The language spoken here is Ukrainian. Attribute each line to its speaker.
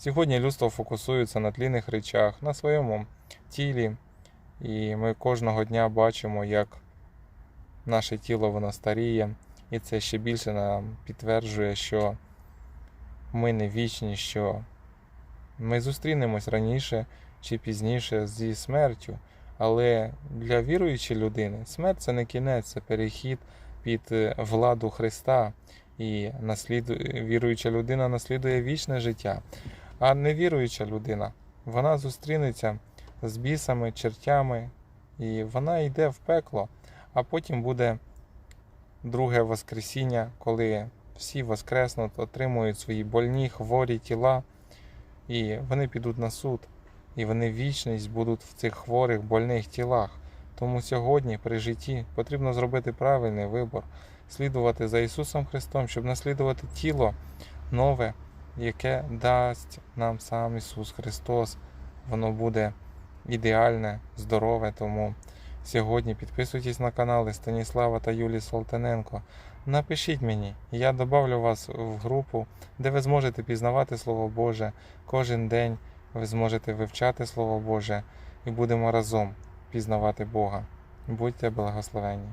Speaker 1: Сьогодні людство фокусується на тлінних речах, на своєму тілі, і ми кожного дня бачимо, як наше тіло воно старіє, і це ще більше нам підтверджує, що ми не вічні, що ми зустрінемось раніше чи пізніше зі смертю. Але для віруючої людини смерть це не кінець, це перехід під е, владу Христа. І насліду... віруюча людина наслідує вічне життя. А невіруюча людина, вона зустрінеться з бісами, чертями, і вона йде в пекло, а потім буде друге Воскресіння, коли всі воскреснуть, отримують свої больні, хворі тіла, і вони підуть на суд, і вони вічність будуть в цих хворих, больних тілах. Тому сьогодні при житті потрібно зробити правильний вибор, слідувати за Ісусом Христом, щоб наслідувати тіло нове, яке дасть нам сам Ісус Христос. Воно буде ідеальне, здорове. Тому сьогодні підписуйтесь на канали Станіслава та Юлії Солтаненко. Напишіть мені, я добавлю вас в групу, де ви зможете пізнавати Слово Боже. Кожен день ви зможете вивчати Слово Боже і будемо разом пізнавати Бога. Будьте благословені!